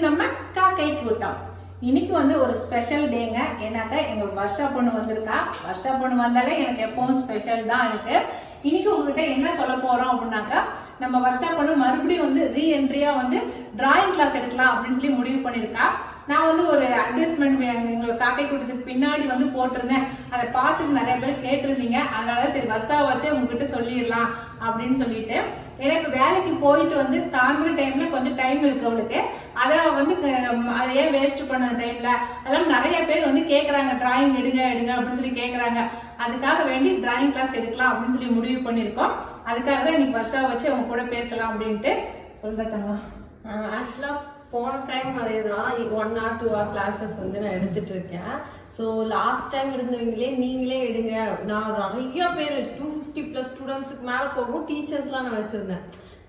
நம்ம கா கைக்கு நம்ம காக்கை கூட்டம் இன்னைக்கு வந்து ஒரு ஸ்பெஷல் டேங்க ஏன்னாக்கா எங்க வருஷா பொண்ணு வந்திருக்கா. வருஷா பொண்ணு வந்தாலே எனக்கு எப்பவும் ஸ்பெஷல் தான் இருக்கு. இன்னைக்கு உங்ககிட்ட என்ன சொல்ல போறோம் அப்படின்னாக்கா நம்ம வர்ஷா பொண்ணு மறுபடியும் வந்து ரீஎன்ட்ரியா வந்து டிராயிங் கிளாஸ் எடுக்கலாம் அப்படின்னு சொல்லி முடிவு பண்ணியிருக்கா. நான் வந்து ஒரு அட்வர்டைஸ்மெண்ட் எங்களோட காக்கை கூட்டத்துக்கு பின்னாடி வந்து போட்டிருந்தேன். அதை பார்த்துட்டு நிறைய பேர் கேட்டிருந்தீங்க. அதனால சரி வருஷா வச்சு உங்ககிட்ட சொல்லிடலாம் அப்படின்னு சொல்லிட்டு எனக்கு வேலைக்கு போயிட்டு வந்து சாயந்தரம் டைம்ல கொஞ்சம் டைம் இருக்கு அவளுக்கு. அதை வந்து அதையே வேஸ்ட் பண்ண டைம்ல அதெல்லாம் நிறைய பேர் வந்து கேட்குறாங்க டிராயிங் எடுங்க எடுங்க அப்படின்னு சொல்லி கேட்குறாங்க அதுக்காக வேண்டி டிராயிங் கிளாஸ் எடுக்கலாம் அப்படின்னு சொல்லி முடிவு பண்ணியிருக்கோம். அதுக்காக தான் இன்னைக்கு வருஷா வச்சு அவங்க கூட பேசலாம் அப்படின்ட்டு சொல்றேன் ஆக்சுவலாக போன டைம் மாதிரியே தான். One or two or classes வந்து நான் எடுத்துட்டு இருக்கேன். ஸோ லாஸ்ட் டைம் இருந்தவங்களே நீங்களே எடுங்க. நான் நிறைய பேர் டூ ஃபிஃப்டி ப்ளஸ் ஸ்டூடெண்ட்ஸுக்கு மேலே போகும். டீச்சர்ஸ்லாம் நான் வச்சுருந்தேன்.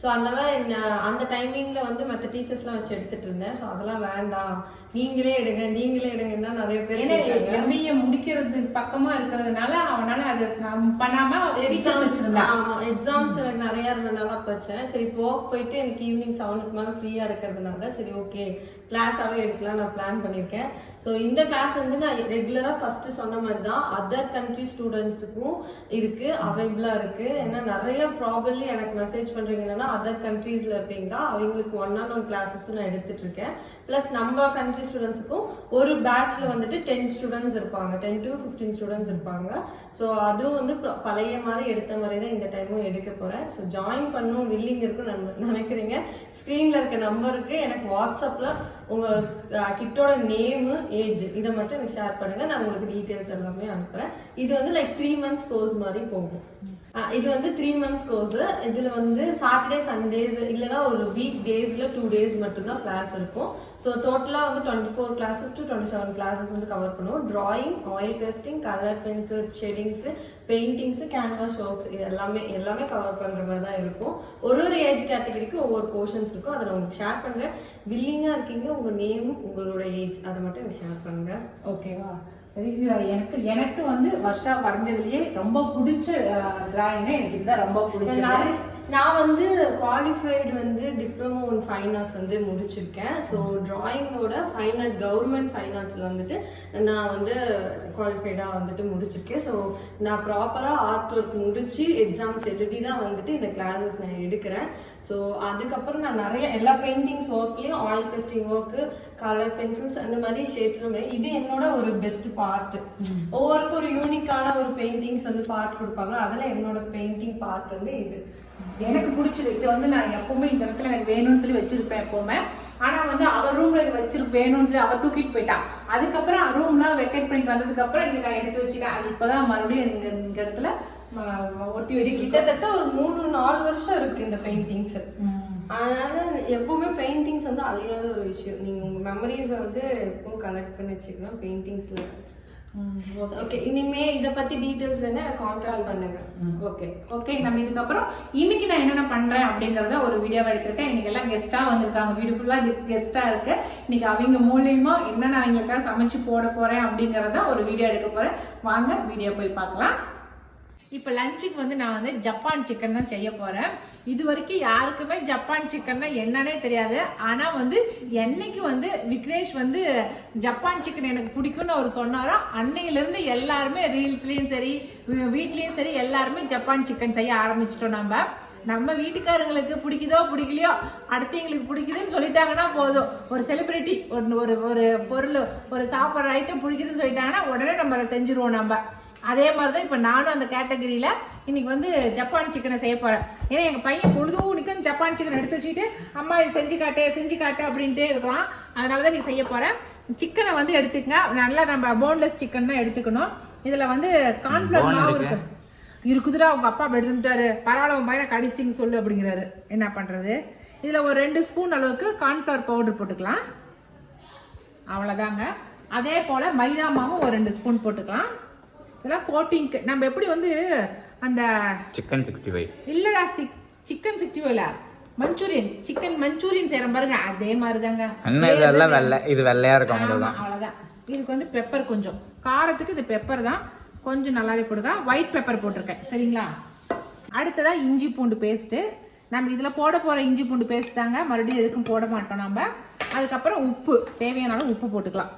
ஸோ அதனால என்ன- அந்த டைமிங்கில் வந்து மற்ற டீச்சர்ஸ்லாம் வச்சு எடுத்துகிட்டு இருந்தேன். ஸோ அதெல்லாம் வேண்டாம். நீங்களே எடுங்க நீங்களே எடுங்கன்னா நிறைய பேர். எம்பிஏ முடிக்கிறது பக்கமா இருக்கிறதுனால அவனால அது பண்ணாம ஆமா எக்ஸாம்ஸ் எனக்கு நிறைய இருந்தனால அப்ப வச்சேன் சரி இப்போ போயிட்டு எனக்கு ஈவினிங் செவனுக்கு மேல ஃப்ரீயா இருக்கிறதுனால சரி ஓகே கிளாஸாவே எடுக்கலாம் நான் பிளான் பண்ணியிருக்கேன். ஸோ இந்த கிளாஸ் வந்து நான் ரெகுலரா ஃபர்ஸ்ட் சொன்ன மாதிரி தான் அதர் கண்ட்ரி ஸ்டூடெண்ட்ஸுக்கும் இருக்கு அவைலபிளா இருக்கு. ஏன்னா நிறைய ப்ராபர்லி எனக்கு மெசேஜ் பண்றீங்க என்னன்னா அதர் கண்ட்ரீஸ்ல இருக்கீங்க அவங்களுக்கு ஒன் ஆன் ஒன் கிளாஸஸ் நான் எடுத்துட்டு இருக்கேன். ப்ளஸ் நம்ம கண்ட்ரி ஸ்டூடெண்ட்ஸுக்கும் ஒரு பேட்ச்ல வந்துட்டு டென் ஸ்டூடெண்ட்ஸ் இருப்பாங்க. டென் டு ஃபிஃப்டீன் ஸ்டூடெண்ட்ஸ் இருப்பாங்க. ஸோ அதுவும் வந்து பழைய மாதிரி எடுத்த மாதிரி தான் இந்த டைமும் எடுக்க போறேன். ஸோ ஜாயின் பண்ணணும் வில்லிங் இருக்குன்னு நினைக்கிறீங்க. ஸ்க்ரீன்ல இருக்க நம்பருக்கு எனக்கு வாட்ஸ்அப்ல உங்க கிட்டோட நேமு ஏஜ் இதை மட்டும் எனக்கு ஷேர் பண்ணுங்க. நான் உங்களுக்கு டீட்டெயில்ஸ் எல்லாமே அனுப்புறேன். இது வந்து லைக் த்ரீ மந்த்ஸ் கோர்ஸ் மாதிரி போகும். இது வந்து த்ரீ மந்த்ஸ் கோர்ஸ் இதுல வந்து சாட்டர்டே சண்டேஸ் இல்லைன்னா ஒரு வீக் டேஸ்ல டூ டேஸ் மட்டும்தான் கிளாஸ் இருக்கும். ஸோ டோட்டலாக வந்து twenty four classes to twenty seven classes வந்து கவர் பண்ணுவோம். Drawing oil pasting colour pencil shadings paintings canvas ஷோக்ஸ் இது எல்லாமே எல்லாமே கவர் பண்ணுற மாதிரி தான் இருக்கும். ஒரு ஒரு ஏஜ் கேட்டகரிக்கு ஒவ்வொரு போர்ஷன்ஸ் இருக்கும். அதை நான் உங்களுக்கு ஷேர் பண்ணுறேன் வில்லிங்காக இருக்கீங்க உங்கள் நேம் உங்களோட ஏஜ் அதை மட்டும் ஷேர் பண்ணுங்க. ஓகேவா சரி இது எனக்கு எனக்கு வந்து வருஷா வரைஞ்சதுலயே ரொம்ப பிடிச்ச டிராயிங் எனக்கு இதுதான் ரொம்ப பிடிச்ச நான் வந்து குவாலிஃபைடு வந்து டிப்ளமோ இன் ஃபைன் ஆர்ட்ஸ் வந்து முடிச்சிருக்கேன். ஸோ டிராயிங்கோட ஃபைன் ஆர்ட் கவர்மெண்ட் ஃபைன் ஆர்ட்ஸில் வந்துட்டு நான் வந்து குவாலிஃபைடாக வந்துட்டு முடிச்சிருக்கேன். ஸோ நான் ப்ராப்பராக ஆர்ட் ஒர்க் முடிச்சு எக்ஸாம்ஸ் எழுதி தான் வந்துட்டு இந்த கிளாஸஸ் நான் எடுக்கிறேன். ஸோ அதுக்கப்புறம் நான் நிறைய எல்லா paintings ஒர்க்லேயும் oil pasting work colour pencils அந்த மாதிரி ஷேட்ஸ் இது என்னோட ஒரு பெஸ்ட் பார்ட் ஒவ்வொருக்கும் ஒரு யூனிக்கான ஒரு பெயிண்டிங்ஸ் வந்து பார்ட் கொடுப்பாங்க. அதில் என்னோட பெயிண்டிங் பார்ட் வந்து இது. எனக்கு பிடிச்சது. இது வந்து நான் எப்பவுமே இந்த இடத்துல எனக்கு வேணும்னு சொல்லி வச்சிருப்பேன் எப்பவுமே. ஆனா வந்து அவ ரூம்ல இது வச்சிருப்பேன் வேணும்னு சொல்லி அவ தூக்கிட்டு போயிட்டா. அதுக்கப்புறம் ரூம்லாம் வெக்கேட் பண்ணிட்டு வந்ததுக்கு அப்புறம் இது நான் எடுத்து வச்சுட்டேன். அது இப்பதான் மறுபடியும் இந்த இந்த இடத்துல ஒட்டி வச்சு கிட்டத்தட்ட ஒரு மூணு நாலு வருஷம் இருக்கு இந்த பெயிண்டிங்ஸ். அதனால எப்பவுமே பெயிண்டிங்ஸ் வந்து அழியாத ஒரு விஷயம். நீங்க உங்க மெமரிஸை வந்து எப்பவும் கலெக்ட் பண்ணி வச்சுக்கலாம் பெயிண்டிங்ஸ்ல ஓகே. ஓகே இனிமே இத பத்தி டீடைல்ஸ் வேணா கான்டாக்ட் பண்ணுங்க. ஓகே ஓகே நம்ம இதுக்கப்புறம் இன்னைக்கு நான் என்னென்ன பண்றேன் அப்படிங்கறத ஒரு வீடியோவா எடுத்திருக்கேன். இன்னைக்கு எல்லாம் கெஸ்டா வந்திருக்காங்க. வீடு ஃபுல்லா கெஸ்டா இருக்கு. இன்னைக்கு அவங்க மூலியமா என்ன நான் அவங்களுக்காக சமைச்சு போட போறேன் அப்படிங்கறத ஒரு வீடியோ எடுக்க போறேன். வாங்க வீடியோ போய் பார்க்கலாம். இப்போ லஞ்சுக்கு வந்து நான் வந்து ஜப்பான் சிக்கன் தான் செய்ய போகிறேன் இது வரைக்கும் யாருக்குமே ஜப்பான் சிக்கன்னா என்னன்னே தெரியாது. ஆனால் வந்து என்னைக்கு வந்து விக்னேஷ் வந்து ஜப்பான் சிக்கன் எனக்கு பிடிக்கும்னு அவர் சொன்னாரோ அன்னையிலேருந்து எல்லாருமே ரீல்ஸ்லேயும் சரி வீட்லேயும் சரி எல்லாருமே ஜப்பான் சிக்கன் செய்ய ஆரம்பிச்சிட்டோம் நம்ம நம்ம வீட்டுக்காரங்களுக்கு பிடிக்குதோ பிடிக்கலையோ அடுத்தவங்களுக்கு பிடிக்குதுன்னு சொல்லிட்டாங்கன்னா போதும். ஒரு செலிப்ரிட்டி ஒரு ஒரு ஒரு பொருள் ஒரு சாப்பிட்ற ஐட்டம் பிடிக்குதுன்னு சொல்லிட்டாங்கன்னா உடனே நம்ம அதை செஞ்சுருவோம் நம்ம அதே மாதிரி தான் இப்போ நானும் அந்த கேட்டகரியில் இன்னைக்கு வந்து ஜப்பான் சிக்கனை செய்ய போகிறேன் ஏன்னா எங்கள் பையன் பொழுதுனிக்கும் ஜப்பான் சிக்கன் எடுத்து வச்சுட்டு அம்மா இது செஞ்சு காட்டு செஞ்சு காட்டு அப்படின்ட்டே இருக்கலாம். அதனால தான் நீ செய்ய போகிறேன் சிக்கனை வந்து எடுத்துக்கங்க. நல்லா நம்ம போன்லெஸ் சிக்கன் தான் எடுத்துக்கணும். இதில் வந்து கார்ன்ஃப்ளவர் மாவு இருக்கு. இருக்குதுடா உங்க அப்பா எடுத்துட்டாரு. பரவாயில்ல உன் பையனை கடிச்சிட்டிங்க சொல்லு அப்படிங்கிறாரு. என்ன பண்றது? இதுல ஒரு ரெண்டு ஸ்பூன் அளவுக்கு கார்ன்ஃப்ளவர் பவுடர் போட்டுக்கலாம். அவ்வளவுதாங்க. அதே போல மைதா மாவும் ஒரு ரெண்டு ஸ்பூன் போட்டுக்கலாம். இதெல்லாம் கோட்டிங்க்கு நம்ம எப்படி வந்து அந்த சிக்கன் சிக்ஸ்டி ஃபைவ் இல்லடா சிக்ஸ் சிக்கன் சிக்ஸ்டி ஃபைவ்ல மஞ்சூரியன் சிக்கன் மஞ்சூரியன் செய்யறோம் பாருங்க. அதே மாதிரி தாங்க அண்ணன் இதெல்லாம் வெள்ளை இது வெள்ளையா இருக்கும் அவ்வளவுதான். அவ்வளவுதான். இதுக்கு வந்து பெப்பர் கொஞ்சம். காரத்துக்கு இது பெப்பர் தான். கொஞ்சம் நல்லாவே போடுங்க. ஒயிட் பெப்பர் போட்டிருக்கேன். சரிங்களா? அடுத்ததா இஞ்சி பூண்டு பேஸ்ட்டு நம்ம இதில் போட போகிற இஞ்சி பூண்டு பேஸ்ட் தாங்க. மறுபடியும் எதுக்கும் போட மாட்டோம் நம்ம அதுக்கப்புறம் உப்பு. தேவையான உப்பு போட்டுக்கலாம்.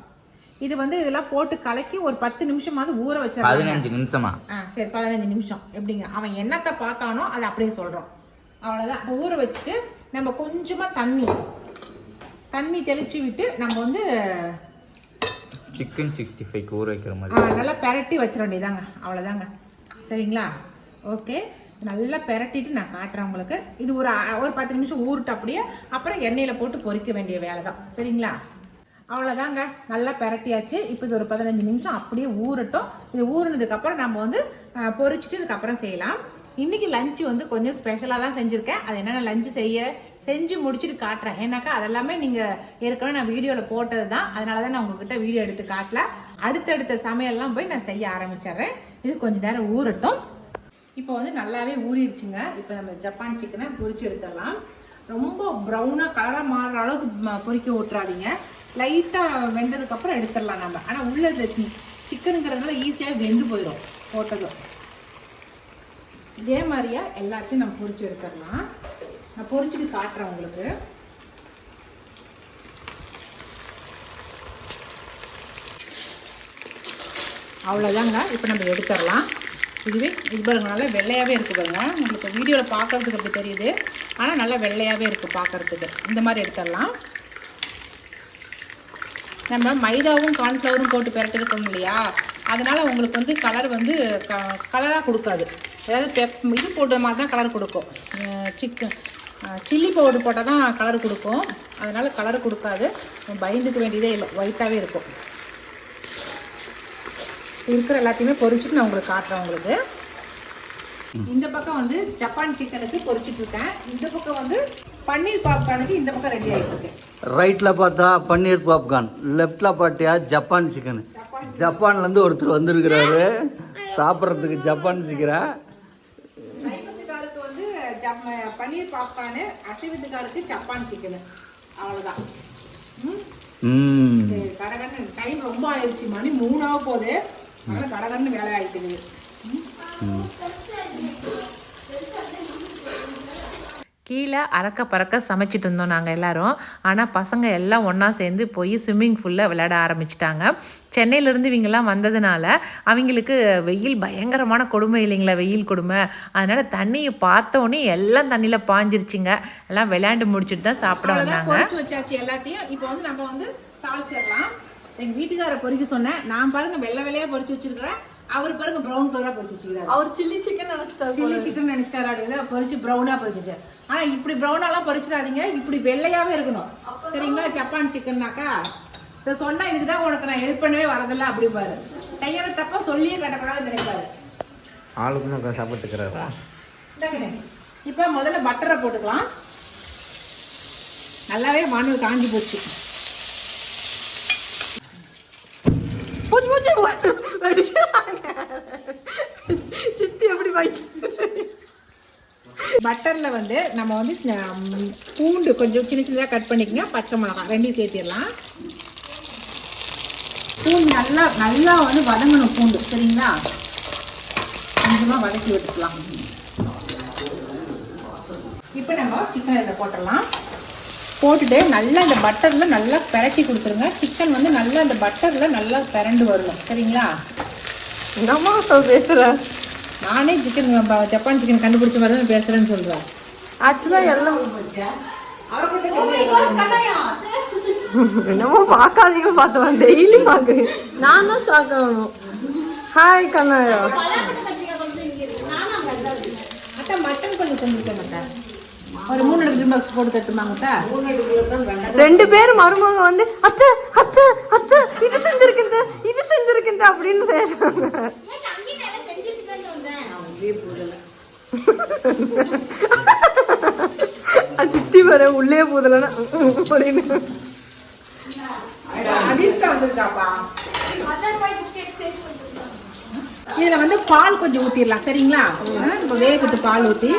இது வந்து இதெல்லாம் போட்டு கலக்கி ஒரு பத்து நிமிஷமாவது ஊற வச்சிடலாம் பதினஞ்சு நிமிஷமா? ஆ சரி பதினஞ்சு நிமிஷம். எப்படிங்க? அவன் என்னத்தை பார்த்தானோ அதை அப்படியே சொல்கிறோம் அவ்வளோதான் இப்போ ஊற வச்சுட்டு நம்ம கொஞ்சமாக தண்ணி தண்ணி தெளிச்சு விட்டு நம்ம வந்து சிக்கன் சிக்ஸ்டி ஃபைவ் ஊற வைக்கிற மாதிரி. நல்லா பெரட்டி வச்சிட வேண்டியதாங்க அவ்வளோதாங்க சரிங்களா? ஓகே. நல்லா பெரட்டிட்டு நான் காட்டுறேன் உங்களுக்கு. இது ஒரு ஒரு பத்து நிமிஷம் ஊறுட்டு அப்படியே அப்புறம் எண்ணெயில் போட்டு பொரிக்க வேண்டிய வேலை தான் சரிங்களா? அவ்வளோதாங்க நல்லா பெரட்டியாச்சு. இப்போ இது ஒரு பதினஞ்சு நிமிஷம் அப்படியே ஊறட்டும். இது ஊறுனதுக்கப்புறம் நம்ம வந்து பொறிச்சிட்டு இதுக்கப்புறம் செய்யலாம். இன்றைக்கி லஞ்சு வந்து கொஞ்சம் ஸ்பெஷலாக தான் செஞ்சுருக்கேன். அது என்னென்ன லஞ்சு செய்ய செஞ்சு முடிச்சுட்டு காட்டுறேன். ஏன்னாக்கா அதெல்லாமே நீங்கள் ஏற்கனவே நான் வீடியோவில் போட்டது தான். அதனால தான் நான் உங்ககிட்ட வீடியோ எடுத்து காட்டல. அடுத்தடுத்த சமையல்லாம் போய் நான் செய்ய ஆரம்பிச்சிடுறேன். இது கொஞ்சம் நேரம் ஊறட்டும். இப்போ வந்து நல்லாவே ஊறிடுச்சுங்க இப்போ நம்ம ஜப்பான் சிக்கனை பொரிச்சு எடுத்துடலாம். ரொம்ப ப்ரௌனாக கலராக மாறுற அளவுக்கு பொறிக்க பொரிக்க விட்டுறாதீங்க லைட்டாக வெந்ததுக்கப்புறம் எடுத்துடலாம் நம்ம ஆனால் உள்ள சிக்கனுங்கிறதுனால ஈஸியாக வெந்து போயிடும் போட்டதும். இதே மாதிரியா எல்லாத்தையும் நம்ம பொரிச்சு எடுத்துடலாம். நான் பொறிச்சுட்டு காட்டுறேன் உங்களுக்கு. அவ்வளோதாங்க இப்போ நம்ம எடுத்துடலாம். இதுவே இது பாருங்க நல்லா வெள்ளையாகவே இருக்குது பாருங்க. உங்களுக்கு வீடியோவில் பார்க்குறதுக்கு அப்படி தெரியுது. ஆனால் நல்லா வெள்ளையாகவே இருக்குது பார்க்குறதுக்கு. இந்த மாதிரி எடுத்துடலாம். நம்ம மைதாவும் கார்ன்ஃப்ளவரும் போட்டு பெரட்டிருக்கோம் இல்லையா அதனால உங்களுக்கு வந்து கலர் வந்து க கலராக கொடுக்காது. அதாவது பெப் இது போட்ட மாதிரி தான் கலர் கொடுக்கும். சிக்கன் சில்லி பவுடர் போட்டால் தான் கலர் கொடுக்கும். அதனால கலர் கொடுக்காது. பயந்துக்க வேண்டியதே இல்லை. ஒயிட்டாகவே இருக்கும். இருக்கிற எல்லாத்தையுமே பொரிச்சுட்டு நான் உங்களுக்கு காட்டுறேன் உங்களுக்கு. இந்த பக்கம் வந்து ஜப்பான் சிக்கனுக்கு பொரிச்சிட்டு இருக்கேன். இந்த பக்கம் வந்து பன்னீர் பாப்கார்னுக்கு இந்த பக்கம் ரெடி ஆகிட்டு ரைட்ல பார்த்தா பன்னீர் பாப்கார்ன் லெஃப்ட்ல பார்த்தியா ஜப்பான் சிக்கன் ஜப்பான்ல இருந்து ஒருத்தர் வந்திருக்கிறாரு. சாப்பிட்றதுக்கு ஜப்பான் சிக்கன் பன்னீர் பாப்கார்னு அசைவத்துக்காருக்கு ஜப்பான் சிக்கனு அவ்வளோதான் ம்? கடகடன்னு டைம் ரொம்ப ஆயிடுச்சு மணி மூணாக போகுது. அதனால கடகடன்னு வேலை ஆயிட்டுது ம். கீழே அறக்க பறக்க சமைச்சிட்டு இருந்தோம் நாங்கள் எல்லாரும். ஆனால் பசங்க எல்லாம் ஒன்றா சேர்ந்து போய் ஸ்விம்மிங் ஃபுல்லில் விளையாட ஆரம்பிச்சிட்டாங்க. சென்னையிலேருந்து இவங்கெல்லாம் வந்ததுனால அவங்களுக்கு வெயில் பயங்கரமான கொடுமை இல்லைங்களா? வெயில் கொடுமை. அதனால் தண்ணியை பார்த்த உடனே எல்லாம் தண்ணியில் பாஞ்சிருச்சுங்க. எல்லாம் விளையாண்டு முடிச்சுட்டு தான் சாப்பிட வந்தாங்க. பொரிச்சு வச்சாச்சு எல்லாத்தையும். இப்போ வந்து நம்ம வந்து தாளிச்சிடலாம். எங்க வீட்டுக்கார பொரிக்க சொன்னேன். நான் பாருங்க வெள்ளை வெள்ளையா பொரிச்சு வச்சிருக்கிறேன். அவர் பாருங்க ப்ரௌன் கலரா பொரிச்சு வச்சுக்கிறாரு அவர் சில்லி சிக்கன் நினைச்சிட்டாரு சில்லி சிக்கன் நினைச்சிட்டாரு அப்படின்னு பொரிச்சு ப்ரௌனா பொரிச்சிச்சு ஆனா இப்படி ப்ரௌனாலாம் பொரிச்சிடாதீங்க இப்படி வெள்ளையாவே இருக்கணும். சரிங்களா? ஜப்பான் சிக்கன்னாக்கா இதை சொன்னா இதுக்கு தான் உனக்கு நான் ஹெல்ப் பண்ணவே வரதில்ல அப்படிம்பாரு. செய்யற தப்ப சொல்லியே கட்டக்கூடாதுன்னு நினைப்பாரு. உட்காந்து சாப்பிட்டுக்கிறாரா. இப்ப முதல்ல பட்டரை போட்டுக்கலாம். நல்லாவே வானல் காஞ்சி போச்சு. பூச்சி பூச்சி. சித்தி எப்படி வைக்க பட்டர்ல வந்து நம்ம வந்து பூண்டு கொஞ்சம் சின்ன சின்னதாக கட் பண்ணிக்கங்க. பச்சை மிளகாய் ரெண்டையும் சேர்த்திடலாம். பூண்டு நல்லா நல்லா வந்து வதங்கணும் பூண்டு சரிங்களா? கொஞ்சமாக வதக்கி விட்டுக்கலாம் இப்போ நம்ம சிக்கன் இதில் போட்டுடலாம். போட்டுட்டு நல்லா இந்த பட்டரில் நல்லா பிரட்டி கொடுத்துருங்க. சிக்கன் வந்து நல்லா இந்த பட்டரில் நல்லா பிரண்டு வரணும் சரிங்களா? என்னம்மா சொல் பேசுற. நானே சிக்கன் ஜப்பான் சிக்கன் கண்டுபிடிச்ச மாதிரி தான் பேசுகிறேன்னு சொல்கிறேன் ஆக்சுவலா எல்லாம் என்னமோ பார்க்காதீங்க பார்த்தவன் டெய்லி பாக்கு நான் தான் ஷாக் ஆகணும். ஹாய் கண்ணாயா மட்டன் கொஞ்சம் செஞ்சுருக்கேன் அட்டா ஒரு மூணு எடுத்து பாக்ஸ் போட்டு தட்டுமாங்க அட்டா ரெண்டு பேரும் மருமக வந்து அத்தை அத்தை அத்தை இது செஞ்சிருக்குது இது செஞ்சிருக்குது அப்படின்னு பேசுறாங்க. அது சித்தி வர உள்ளே போதலன்னா அப்படின்னு. இதுல வந்து பால் கொஞ்சம் ஊத்திடலாம் சரிங்களா? இப்போ வேகட்டு பால் ஊத்தி.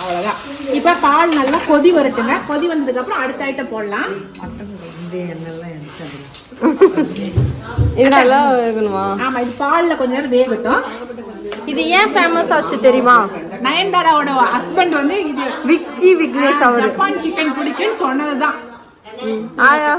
அவ்வளவுதான். இப்ப பால் நல்லா கொதி வரட்டுங்க. கொதி வந்ததுக்கு அப்புறம் அடுத்த ஐட்டம் போடலாம். இது நல்லா வேகணுமா? ஆமா இது பால்ல கொஞ்ச நேரம் வேகட்டும். இது ஏன் ஃபேமஸ் ஆச்சு தெரியுமா? நயன்தாராவோட ஹஸ்பண்ட் வந்து இது விக்கி விக்னேஷ் அவரு. ஜப்பான் சிக்கன் பிடிக்குன்னு சொன்னதுதான். ஆயா?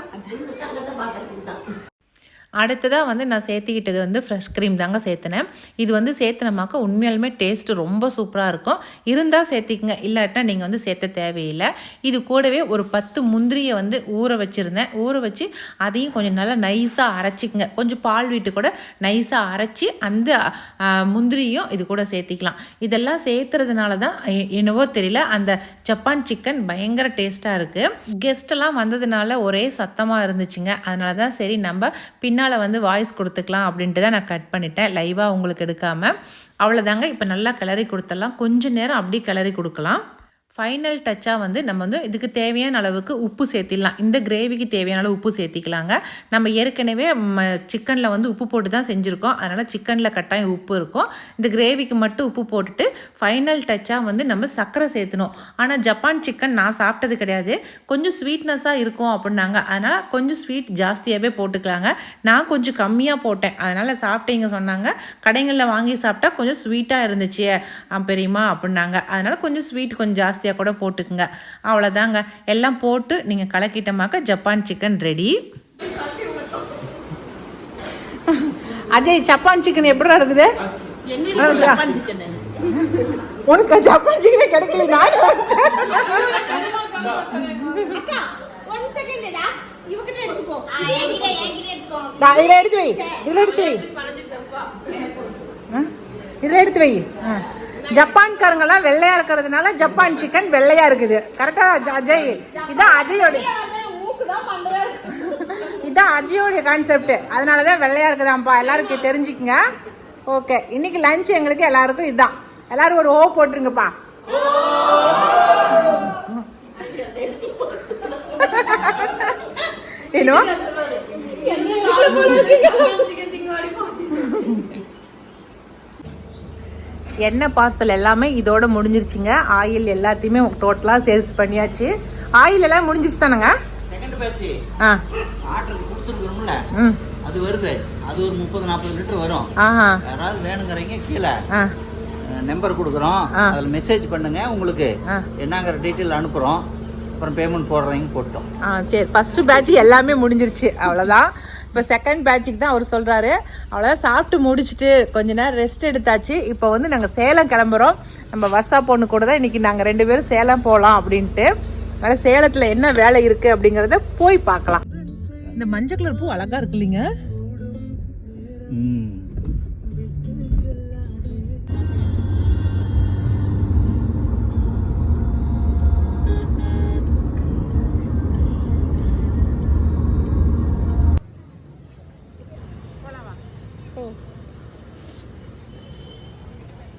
அடுத்ததாக வந்து நான் சேர்த்துக்கிட்டது வந்து ஃப்ரெஷ் க்ரீம் தாங்க சேர்த்துனேன். இது வந்து சேர்த்துனமாக்க உண்மையாலுமே டேஸ்ட்டு ரொம்ப சூப்பராக இருக்கும். இருந்தால் சேர்த்திக்கங்க. இல்லாட்டினா நீங்கள் வந்து சேர்த்த தேவையில்லை. இது கூடவே ஒரு பத்து முந்திரியை வந்து ஊற வச்சுருந்தேன். ஊற வச்சு அதையும் கொஞ்சம் நல்லா நைஸாக அரைச்சிக்கங்க. கொஞ்சம் பால் வீட்டு கூட நைஸாக அரைச்சி அந்த முந்திரியும் இது கூட சேர்த்திக்கலாம். இதெல்லாம் சேர்த்துறதுனால தான் என்னவோ தெரியல. அந்த ஜப்பான் சிக்கன் பயங்கர டேஸ்ட்டாக இருக்குது கெஸ்ட்டெல்லாம் வந்ததுனால ஒரே சத்தமாக இருந்துச்சுங்க. அதனால தான் சரி நம்ம பின்னால் வந்து வாய்ஸ் கொடுத்துக்கலாம் அப்படின்ட்டு தான் நான் கட் பண்ணிட்டேன். லைவாக உங்களுக்கு எடுக்காமல் அவ்வளோதாங்க இப்போ நல்லா கிளறி கொடுத்துடலாம். கொஞ்ச நேரம் அப்படியே கிளறி கொடுக்கலாம். ஃபைனல் டச்சாக வந்து நம்ம வந்து இதுக்கு தேவையான அளவுக்கு உப்பு சேர்த்திடலாம். இந்த கிரேவிக்கு தேவையான அளவு உப்பு சேர்த்திக்கலாங்க. நம்ம ஏற்கனவே சிக்கனில் வந்து உப்பு போட்டு தான் செஞ்சுருக்கோம். அதனால் சிக்கனில் கட்டாயம் உப்பு இருக்கும். இந்த கிரேவிக்கு மட்டும் உப்பு போட்டுட்டு ஃபைனல் டச்சாக வந்து நம்ம சர்க்கரை சேர்த்தணும். ஆனால் ஜப்பான் சிக்கன் நான் சாப்பிட்டது கிடையாது. கொஞ்சம் ஸ்வீட்னஸாக இருக்கும் அப்படின்னாங்க. அதனால் கொஞ்சம் ஸ்வீட் ஜாஸ்தியாகவே போட்டுக்கலாங்க. நான் கொஞ்சம் கம்மியாக போட்டேன். அதனால் சாப்பிட்டீங்க சொன்னாங்க. கடைகளில் வாங்கி சாப்பிட்டா கொஞ்சம் ஸ்வீட்டாக இருந்துச்சு பெரியமா பெரியம்மா அப்படின்னாங்க. அதனால் கொஞ்சம் ஸ்வீட் கொஞ்சம் ஜாஸ்தி ஜாஸ்தியாக கூட போட்டுக்குங்க. அவ்வளோதாங்க எல்லாம் போட்டு நீங்கள் கலக்கிட்டமாக்க Japan chicken ready Ajay Japan chicken எப்படி இருக்குது? உனக்கு ஜப்பான் சிக்கனே கிடைக்கல நான் இதில் எடுத்து வை. இதில் எடுத்து வை? இதில் எடுத்து வை. ஜப்பான்காரங்கெல்லாம் வெள்ளையா இருக்கிறதுனால ஜப்பான் சிக்கன் வெள்ளையா இருக்குது கரெக்டா அஜய் இதான் அஜயோட இதான் அஜயோடைய கான்செப்ட் அதனால தான் வெள்ளையா இருக்குதாம்ப்பா எல்லாருக்கும் தெரிஞ்சுக்குங்க ஓகே இன்னைக்கு லஞ்ச் எங்களுக்கு எல்லாருக்கும் இதுதான் எல்லாரும் ஒரு ஓ போட்டுருங்கப்பா ஏனோ எண்ணெய் பார்சல் எல்லாமே இதோட முடிஞ்சிருச்சுங்க. ஆயில் எல்லாத்தையுமே டோட்டலாக சேல்ஸ் பண்ணியாச்சு. ஆயில் எல்லாம் முடிஞ்சிச்சு தானேங்க? செகண்ட் பேட்ச் ஆ. ம். அது வருது. அது ஒரு முப்பது நாற்பது லிட்டர் வரும். யாராவது வேணுங்கிறீங்க கீழே ஆ. நம்பர் கொடுக்குறோம். அதில் மெசேஜ் பண்ணுங்க உங்களுக்கு. என்னங்கிற டீட்டெயில் அனுப்புகிறோம் அப்புறம் பேமெண்ட் போடுறீங்க போட்டோம். ஆ சரி. ஃபர்ஸ்ட் பேட்ச் எல்லாமே முடிஞ்சிருச்சு. அவ்வளோதான் இப்போ செகண்ட் பேட்சுக்கு தான் அவர் சொல்கிறாரு அவ்வளோதான் சாப்பிட்டு முடிச்சுட்டு கொஞ்ச நேரம் ரெஸ்ட் எடுத்தாச்சு. இப்போ வந்து நாங்கள் சேலம் கிளம்புறோம். நம்ம வர்ஷா பொண்ணு கூட தான் இன்றைக்கி நாங்கள் ரெண்டு பேரும் சேலம் போகலாம் அப்படின்ட்டு. அதனால் சேலத்தில் என்ன வேலை இருக்குது அப்படிங்கிறத போய் பார்க்கலாம். இந்த மஞ்சள் கலர் பூ அழகாக இருக்கு இல்லைங்க?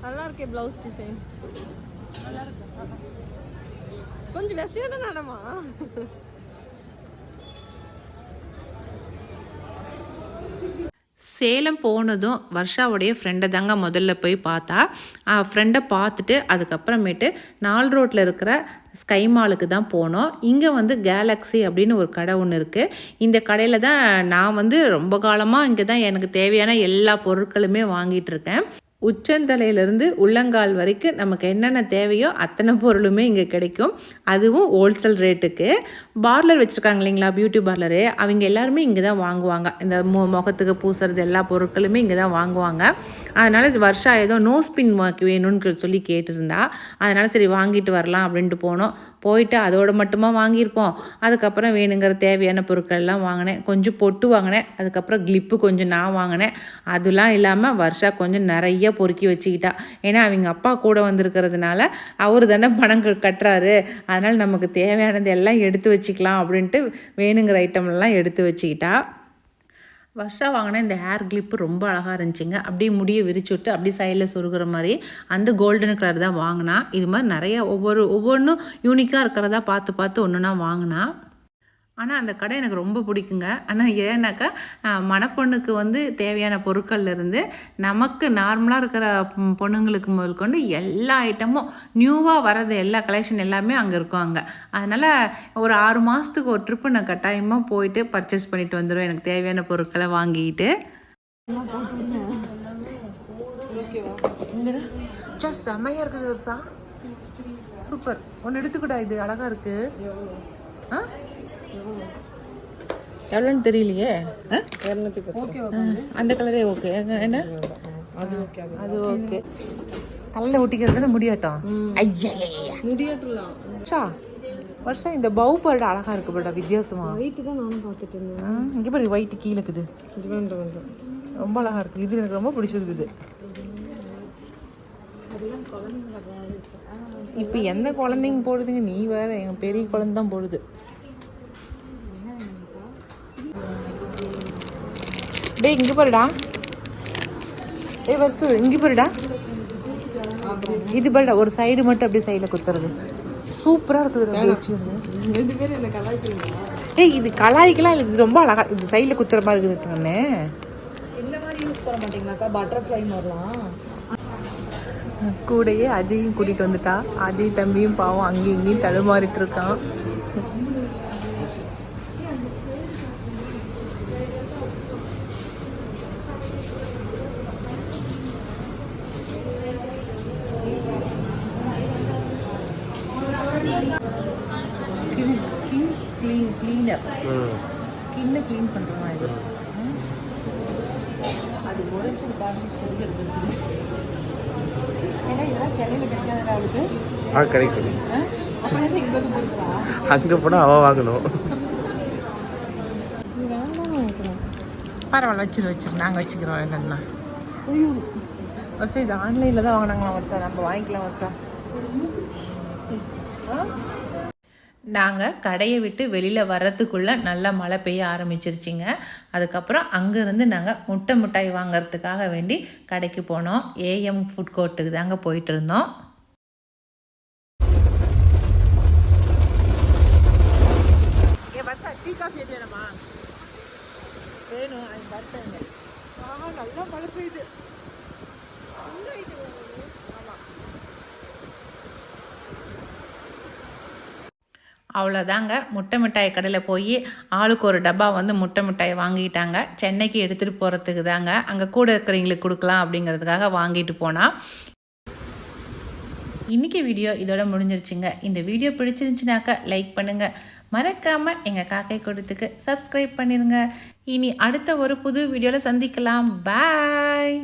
நல்லா இருக்கே பிளவுஸ் டிசைன் கொஞ்சம் வெசையான நடமா சேலம் போனதும் வர்ஷாவுடைய ஃப்ரெண்டை தாங்க முதல்ல போய் பார்த்தா. ஃப்ரெண்டை பார்த்துட்டு அதுக்கப்புறமேட்டு நால் ரோட்டில் இருக்கிற ஸ்கை மாலுக்கு தான் போனோம். இங்கே வந்து கேலக்ஸி அப்படின்னு ஒரு கடை ஒன்று இருக்குது இந்த கடையில் தான் நான் வந்து ரொம்ப காலமாக இங்கே தான் எனக்கு தேவையான எல்லா பொருட்களுமே வாங்கிட்டு இருக்கேன். உச்சந்தலையிலேருந்து உள்ளங்கால் வரைக்கும் நமக்கு என்னென்ன தேவையோ அத்தனை பொருளுமே இங்கே கிடைக்கும். அதுவும் ஹோல்சேல் ரேட்டுக்கு பார்லர் வச்சுருக்காங்க இல்லைங்களா? பியூட்டி பார்லரு அவங்க எல்லாருமே இங்கே தான் வாங்குவாங்க. இந்த மு முகத்துக்கு பூசுறது எல்லா பொருட்களுமே இங்கே தான் வாங்குவாங்க. அதனால் வருஷா ஏதோ நோ ஸ்பின் வேணும்னு சொல்லி கேட்டிருந்தா அதனால் சரி வாங்கிட்டு வரலாம் அப்படின்ட்டு போனோம். போயிட்டு அதோட மட்டுமா வாங்கியிருப்போம். அதுக்கப்புறம் வேணுங்கிற தேவையான பொருட்கள் எல்லாம் வாங்கினேன். கொஞ்சம் பொட்டு வாங்கினேன். அதுக்கப்புறம் கிளிப்பு கொஞ்சம் நான் வாங்கினேன். அதெல்லாம் இல்லாமல் வருஷா கொஞ்சம் நிறைய பொறுக்கி வச்சுக்கிட்டா. ஏன்னா அவங்க அப்பா கூட வந்திருக்கிறதுனால அவர் தானே பணம் கட்டுறாரு. அதனால் நமக்கு தேவையானது எல்லாம் எடுத்து வச்சுக்கலாம் அப்படின்ட்டு வேணுங்கிற ஐட்டம் எல்லாம் எடுத்து வச்சுக்கிட்டா. வருஷா வாங்கின இந்த ஹேர் கிளிப்பு ரொம்ப அழகாக இருந்துச்சுங்க. அப்படியே முடியை விரிச்சு விட்டு அப்படியே சைடில் சொருகிற மாதிரி அந்த கோல்டன் கலர் தான் வாங்கினா. இது மாதிரி நிறைய ஒவ்வொரு ஒவ்வொன்றும் யூனிக்காக இருக்கிறதா பார்த்து பார்த்து ஒன்றுனா வாங்கினா ஆனால் அந்த கடை எனக்கு ரொம்ப பிடிக்குங்க. ஆனால் ஏன்னாக்கா மணப்பொண்ணுக்கு வந்து தேவையான பொருட்கள்ல இருந்து நமக்கு நார்மலாக இருக்கிற பொண்ணுங்களுக்கு முதல் கொண்டு எல்லா ஐட்டமும் நியூவாக வரது எல்லா கலெக்ஷன் எல்லாமே அங்கே இருக்கும் அங்கே அதனால் ஒரு ஆறு மாதத்துக்கு ஒரு ட்ரிப்பு நான் கட்டாயமாக போயிட்டு பர்ச்சேஸ் பண்ணிட்டு வந்துடுவேன் எனக்கு தேவையான பொருட்களை வாங்கிட்டு. செம்மையாக இருக்குது சூப்பர். ஒன்று எடுத்துக்கூடா இது அழகாக இருக்குது ஆ? எவ்வளோன்னு தெரியலையே. அந்த கலரே ஓகே. என்ன அது ஓகே தலையில் ஒட்டிக்கிறது முடியாட்டம் ஐயா முடியாட்டுலாம் வருஷம் இந்த பவு பர்டு அழகா இருக்கு படா வித்தியாசமா. வெயிட்டு தான் நானும் பார்த்துட்டு இருந்தேன். இங்க பாரு ஒயிட் கீழே இருக்குது ரொம்ப அழகா இருக்கு. இது எனக்கு ரொம்ப பிடிச்சிருக்குது. இப்போ எந்த குழந்தைங்க போடுதுங்க? நீ வேற எங்க பெரிய குழந்தை தான் போடுது. டேய் இங்க பாருடா. ஏய் வருஷம் இங்க பாருடா. இது பாருடா ஒரு சைடு மட்டும் அப்படியே சைடில் குத்துறது. சூப்பரா இருக்குது ரெண்டு பேரும் என்ன கலாய்க்கிறீங்களா? ஏய் இது கலாய்க்கலாம் இல்லை இது ரொம்ப அழகா இது சைடில் குத்துற மாதிரி இருக்குது கண்ணு. இந்த மாதிரி யூஸ் பண்ண மாட்டீங்களாக்கா? பட்டர்ஃப்ளை மாதிரிலாம். கூடயே அஜயும் கூட்டிட்டு வந்துட்டா. அஜய் தம்பியும் பாவம் அங்கேயும் இங்கேயும் தடுமாறிட்டு இருக்கான் ஸ்கின் ஸ்கின் க்ளீன் க்ளீனர் ஸ்கின்னை க்ளீன் பண்ணுறோமா இது. அது உரைச்சல் பாடி ஸ்டெப் இதெல்லாம் சென்னையில் கிடைக்காதடா அவளுக்கு ஆ கிடைக்கும். அங்கே போனால் அவள் வாங்கணும். பரவாயில்ல வச்சிரு வச்சிரு. நாங்கள் வச்சுக்கிறோம். என்னன்னா? வருஷம் இது ஆன்லைனில் தான் வாங்கினாங்களாம் வருஷம். நம்ம வாங்கிக்கலாம் வருஷம். நாங்கள் கடையை விட்டு வெளியில் வர்றதுக்குள்ளே நல்லா மழை பெய்ய ஆரம்பிச்சிருச்சிங்க. அதுக்கப்புறம் அங்கேருந்து நாங்கள் முட்டை மிட்டாய் வாங்குறதுக்காக வேண்டி கடைக்கு போனோம். ஏஎம் ஃபுட் கோர்ட்டுக்கு தாங்க போயிட்டு இருந்தோம். வேணும்? நல்லா மழை பெய்யுது. அவ்வளோதாங்க முட்டை மிட்டாய் கடையில் போய் ஆளுக்கு ஒரு டப்பா வந்து முட்டை மிட்டாய் வாங்கிட்டாங்க. சென்னைக்கு எடுத்துகிட்டு போகிறதுக்கு தாங்க. அங்கே கூட இருக்கிறவங்களுக்கு கொடுக்கலாம் அப்படிங்கிறதுக்காக வாங்கிட்டு போனால் இன்றைக்கி வீடியோ இதோட முடிஞ்சிருச்சுங்க. இந்த வீடியோ பிடிச்சிருந்துச்சுனாக்கா லைக் பண்ணுங்கள் மறக்காமல் எங்கள் காக்கை கொடுத்துக்கு சப்ஸ்கிரைப் பண்ணிடுங்க இனி அடுத்த ஒரு புது வீடியோவில் சந்திக்கலாம். பாய்.